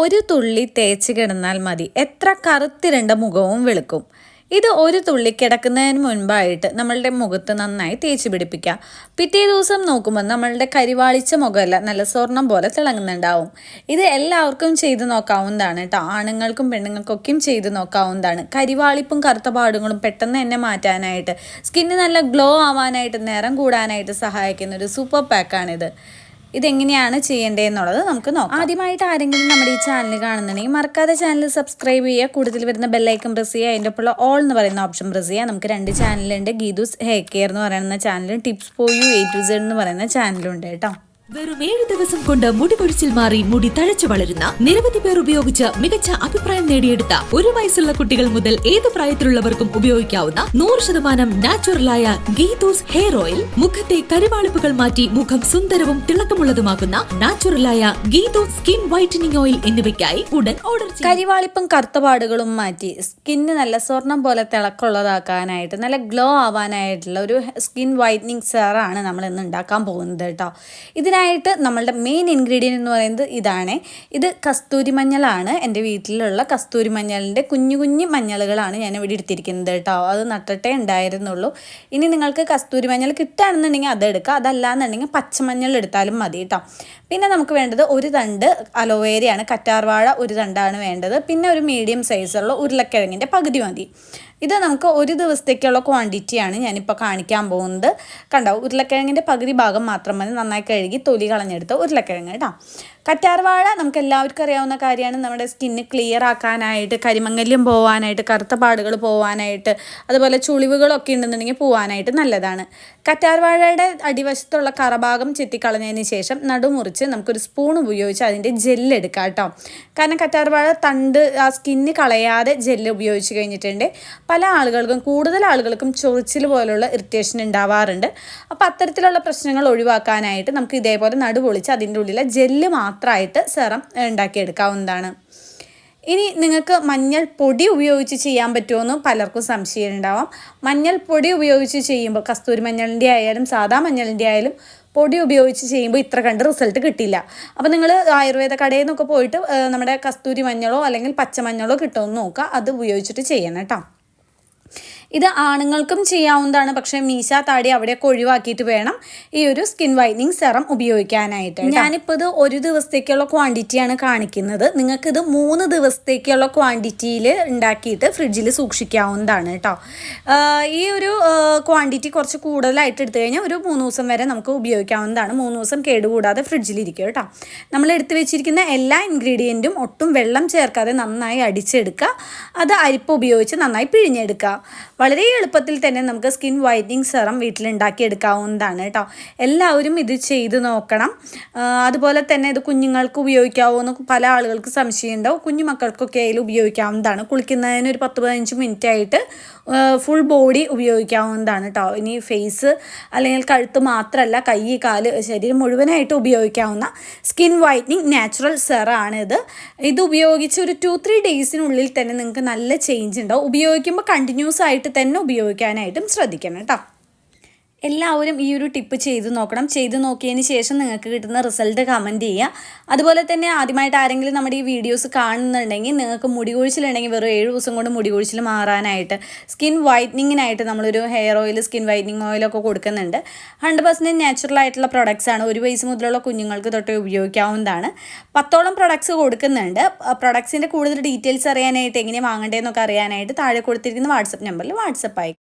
ഒരു തുള്ളി തേച്ച് കിടന്നാൽ മതി. എത്ര കറുത്തിരണ്ട മുഖവും വെളുക്കും. ഇത് ഒരു തുള്ളി കിടക്കുന്നതിന് മുൻപായിട്ട് നമ്മളുടെ മുഖത്ത് നന്നായി തേച്ച് പിടിപ്പിക്കുക. പിറ്റേ ദിവസം നോക്കുമ്പോൾ നമ്മളുടെ കരിവാളിച്ച മുഖമല്ല നല്ല സ്വർണം പോലെ തിളങ്ങുന്നുണ്ടാവും. ഇത് എല്ലാവർക്കും ചെയ്ത് നോക്കാവുന്നതാണ് കേട്ടോ. ആണുങ്ങൾക്കും പെണ്ണുങ്ങൾക്കൊക്കെയും ചെയ്ത് നോക്കാവുന്നതാണ്. കരിവാളിപ്പും കറുത്ത പാടുകളും പെട്ടെന്ന് തന്നെ മാറ്റാനായിട്ട് സ്കിന്ന് നല്ല ഗ്ലോ ആവാനായിട്ട് നിറം കൂടാനായിട്ട് സഹായിക്കുന്ന ഒരു സൂപ്പർ പാക്കാണിത്. ഇതെങ്ങനെയാണ് ചെയ്യേണ്ടതെന്നുള്ളത് നമുക്ക് നോക്കാം. ആദ്യമായിട്ട് ആരെങ്കിലും നമ്മുടെ ഈ ചാനൽ കാണുന്നുണ്ടെങ്കിൽ മറക്കാതെ ചാനൽ സബ്സ്ക്രൈബ് ചെയ്യുക. കൂടുതൽ വരുന്ന ബെല്ലൈക്കൺ പ്രസ് ചെയ്യുക. അതിന്റെ ഒപ്പം ഓൾ എന്ന് പറയുന്ന ഓപ്ഷൻ പ്രസ് ചെയ്യുക. നമുക്ക് രണ്ട് ചാനലുണ്ട് ഗീതുസ് ഹെയർ കെയർ എന്ന് പറയുന്ന ചാനലും tips for you A to Z എന്ന് പറയുന്ന ചാനലും ഉണ്ട് കേട്ടോ. വെറും ഏഴ് ദിവസം കൊണ്ട് മുടി കൊഴിച്ചിൽ മാറി മുടി തഴച്ചു വളരുന്ന നിരവധി പേർ ഉപയോഗിച്ച് മികച്ച അഭിപ്രായം നേടിയെടുത്ത ഒരു വയസ്സുള്ള കുട്ടികൾ മുതൽ ഏത് പ്രായത്തിലുള്ളവർക്കും ഉപയോഗിക്കാവുന്ന നൂറ് ശതമാനം നാച്ചുറലായ ഗീതൂസ് ഹെയർ ഓയിൽ മുഖത്തെ കരിവാളിപ്പുകൾ മാറ്റി മുഖം സുന്ദരവും തിളക്കമുള്ളതുമാക്കുന്ന നാച്ചുറലായ ഗീതൂസ് സ്കിൻ വൈറ്റനിങ് ഓയിൽ എന്നിവയ്ക്കായി ഉടൻ ഓർഡർ കരിവാളിപ്പും കറുത്തപാടുകളും മാറ്റി സ്കിന്ന് നല്ല സ്വർണം പോലെ തിളക്കമുള്ളതാക്കാനായിട്ട് നല്ല ഗ്ലോ ആവാനായിട്ടുള്ള ഒരു സ്കിൻ വൈറ്റനിങ് സെറാണ് നമ്മൾ ഇന്ന് ഉണ്ടാക്കാൻ പോകുന്നത് കേട്ടോ. ഇതിനായിട്ട് നമ്മളുടെ മെയിൻ ഇൻഗ്രീഡിയന്റ് എന്ന് പറയുന്നത് ഇതാണ്. ഇത് കസ്തൂരി മഞ്ഞളാണ്. എന്റെ വീട്ടിലുള്ള കസ്തൂരി മഞ്ഞളിന്റെ കുഞ്ഞു കുഞ്ഞു മഞ്ഞളുകളാണ് ഞാൻ ഇവിടെ എടുത്തിരിക്കുന്നത് കേട്ടോ. അത് നട്ടിട്ടേ ഉണ്ടായിരുന്നുള്ളൂ. ഇനി നിങ്ങൾക്ക് കസ്തൂരി മഞ്ഞൾ കിട്ടുകയാണെന്നുണ്ടെങ്കിൽ അത് എടുക്കുക. അതല്ലാന്നുണ്ടെങ്കിൽ പച്ചമഞ്ഞൾ എടുത്താലും മതി കേട്ടോ. പിന്നെ നമുക്ക് വേണ്ടത് ഒരു തണ്ട് അലോവേരയാണ്. കറ്റാർവാഴ ഒരു തണ്ടാണ് വേണ്ടത്. പിന്നെ ഒരു മീഡിയം സൈസുള്ള ഉരുളക്കിഴങ്ങിന്റെ പകുതി മതി. ഇത് നമുക്ക് ഒരു ദിവസത്തേക്കുള്ള ക്വാണ്ടിറ്റിയാണ് ഞാനിപ്പോൾ കാണിക്കാൻ പോകുന്നത്. കണ്ടോ? ഉരുളക്കിഴങ്ങിന്റെ പകുതി ഭാഗം മാത്രം മതി. നന്നായി കഴുകി തൊലി കളഞ്ഞെടുത്ത് ഉരുളക്കിഴങ്ങ് കേട്ടോ. കറ്റാർവാഴ നമുക്ക് എല്ലാവർക്കും അറിയാവുന്ന കാര്യമാണ്. നമ്മുടെ സ്കിന്ന് ക്ലിയർ ആക്കാനായിട്ട് കരിമങ്ങല്യം പോവാനായിട്ട് കറുത്ത പാടുകൾ പോവാനായിട്ട് അതുപോലെ ചുളിവുകളൊക്കെ ഉണ്ടെന്നുണ്ടെങ്കിൽ പോവാനായിട്ട് നല്ലതാണ്. കറ്റാർവാഴയുടെ അടിവശത്തുള്ള കറഭാഗം ചെത്തിക്കളഞ്ഞതിന് ശേഷം നടുമുറിച്ച് നമുക്കൊരു സ്പൂൺ ഉപയോഗിച്ച് അതിന്റെ ജെല്ല് എടുക്കാം കേട്ടോ. കാരണം കറ്റാർവാഴ തണ്ട് ആ സ്കിന്ന് കളയാതെ ജെല്ല് ഉപയോഗിച്ച് കഴിഞ്ഞിട്ടുണ്ട്. പല ആളുകൾക്കും കൂടുതൽ ആളുകൾക്കും ചൊറിച്ചിൽ പോലുള്ള ഇറിറ്റേഷൻ ഉണ്ടാവാറുണ്ട്. അപ്പോൾ അത്തരത്തിലുള്ള പ്രശ്നങ്ങൾ ഒഴിവാക്കാനായിട്ട് നമുക്ക് ഇതേപോലെ നടുപൊളിച്ച് അതിന്റെ ഉള്ളിലെ ജെല്ല് മാത്രമായിട്ട് സെറം ഉണ്ടാക്കിയെടുക്കാവുന്നതാണ്. ഇനി നിങ്ങൾക്ക് മഞ്ഞൾ പൊടി ഉപയോഗിച്ച് ചെയ്യാൻ പറ്റുമെന്ന് പലർക്കും സംശയം ഉണ്ടാവാം. മഞ്ഞൾ പൊടി ഉപയോഗിച്ച് ചെയ്യുമ്പോൾ കസ്തൂരി മഞ്ഞളിന്റെ ആയാലും സാധാ മഞ്ഞളിന്റെ ആയാലും പൊടി ഉപയോഗിച്ച് ചെയ്യുമ്പോൾ ഇത്ര കണ്ട് റിസൾട്ട് കിട്ടില്ല. അപ്പോൾ നിങ്ങൾ ആയുർവേദ കടയിൽ നിന്നൊക്കെ പോയിട്ട് നമ്മുടെ കസ്തൂരി മഞ്ഞളോ അല്ലെങ്കിൽ പച്ചമഞ്ഞളോ കിട്ടുമെന്ന് നോക്കുക. അത് ഉപയോഗിച്ചിട്ട് ചെയ്യണം കേട്ടോ. ഇത് ആണുങ്ങൾക്കും ചെയ്യാവുന്നതാണ്. പക്ഷേ മീശ താടി അവിടെ ഒഴിവാക്കിയിട്ട് വേണം ഈ ഒരു സ്കിൻ വൈറ്റനിങ് സെറം ഉപയോഗിക്കാനായിട്ട്. ഞാനിപ്പോൾ ഇത് ഒരു ദിവസത്തേക്കുള്ള ക്വാണ്ടിറ്റിയാണ് കാണിക്കുന്നത്. നിങ്ങൾക്ക് ഇത് മൂന്ന് ദിവസത്തേക്കുള്ള ക്വാണ്ടിറ്റിയിൽ ഉണ്ടാക്കിയിട്ട് ഫ്രിഡ്ജിൽ സൂക്ഷിക്കാവുന്നതാണ് കേട്ടോ. ഈ ഒരു ക്വാണ്ടിറ്റി കുറച്ച് കൂടുതലായിട്ട് എടുത്തു കഴിഞ്ഞാൽ ഒരു മൂന്ന് ദിവസം വരെ നമുക്ക് ഉപയോഗിക്കാവുന്നതാണ്. മൂന്ന് ദിവസം കേടുകൂടാതെ ഫ്രിഡ്ജിലിരിക്കും കേട്ടോ. നമ്മൾ എടുത്തു വെച്ചിരിക്കുന്ന എല്ലാ ഇൻഗ്രീഡിയന്റും ഒട്ടും വെള്ളം ചേർക്കാതെ നന്നായി അടിച്ചെടുക്കുക. അത് അരിപ്പ് ഉപയോഗിച്ച് നന്നായി പിഴിഞ്ഞെടുക്കുക. വളരെ എളുപ്പത്തിൽ തന്നെ നമുക്ക് സ്കിൻ വൈറ്റനിങ് സെറം വീട്ടിലുണ്ടാക്കിയെടുക്കാവുന്നതാണ് കേട്ടോ എല്ലാവരും ഇത് ചെയ്ത് നോക്കണം. അതുപോലെ തന്നെ ഇത് കുഞ്ഞുങ്ങൾക്ക് ഉപയോഗിക്കാവുന്ന പല ആളുകൾക്ക് സംശയം ഉണ്ടാവും കുഞ്ഞു മക്കൾക്കൊക്കെ അതിൽ ഉപയോഗിക്കാവുന്നതാണ്. കുളിക്കുന്നതിന് ഒരു പത്ത് പതിനഞ്ച് മിനിറ്റ് ആയിട്ട് ഫുൾ ബോഡി ഉപയോഗിക്കാവുന്നതാണ് കേട്ടോ ഇനി ഫേസ് അല്ലെങ്കിൽ കഴുത്ത് മാത്രമല്ല കൈ കാൽ ശരീരം മുഴുവനായിട്ട് ഉപയോഗിക്കാവുന്ന സ്കിൻ വൈറ്റനിങ് നാച്ചുറൽ സെറാണ് ഇത് ഇത് ഉപയോഗിച്ച് ഒരു ടു ത്രീ ഡേയ്സിനുള്ളിൽ തന്നെ നിങ്ങൾക്ക് നല്ല ചേഞ്ച് ഉണ്ടാവും. ഉപയോഗിക്കുമ്പോൾ കണ്ടിന്യൂസ് ആയിട്ട് തന്നെ ഉപയോഗിക്കാനായിട്ടും ശ്രദ്ധിക്കണം കേട്ടോ. എല്ലാവരും ഈ ഒരു ടിപ്പ് ചെയ്ത് നോക്കണം. ചെയ്ത് നോക്കിയതിന് ശേഷം നിങ്ങൾക്ക് കിട്ടുന്ന റിസൾട്ട് കമന്റ് ചെയ്യുക. അതുപോലെ തന്നെ ആദ്യമായിട്ട് ആരെങ്കിലും നമ്മുടെ ഈ വീഡിയോസ് കാണുന്നുണ്ടെങ്കിൽ നിങ്ങൾക്ക് മുടി കൊഴിച്ചിലുണ്ടെങ്കിൽ വെറും ഏഴ് ദിവസം കൊണ്ട് മുടി കൊഴിച്ചിൽ മാറാനായിട്ട് സ്കിൻ വൈറ്റനിങ്ങിനായിട്ട് നമ്മളൊരു ഹെയർ ഓയിൽ സ്കിൻ വൈറ്റനിങ് ഓയിലൊക്കെ കൊടുക്കുന്നുണ്ട്. ഹൺഡ്രഡ് പെർസെന്റ് നാച്ചുറൽ ആയിട്ടുള്ള പ്രൊഡക്ട്സ് ആണ്. ഒരു വയസ്സ് മുതലുള്ള കുഞ്ഞുങ്ങൾക്ക് തൊട്ട് ഉപയോഗിക്കാവുന്നതാണ്. പത്തോളം പ്രൊഡക്ട്സ് കൊടുക്കുന്നുണ്ട്. പ്രൊഡക്ട്സിന്റെ കൂടുതൽ ഡീറ്റെയിൽസ് അറിയാനായിട്ട് എങ്ങനെ വാങ്ങേണ്ടതെന്നൊക്കെ അറിയാനായിട്ട് താഴെ കൊടുത്തിരിക്കുന്ന വാട്സപ്പ് നമ്പറിൽ വാട്സപ്പ് അയക്കും.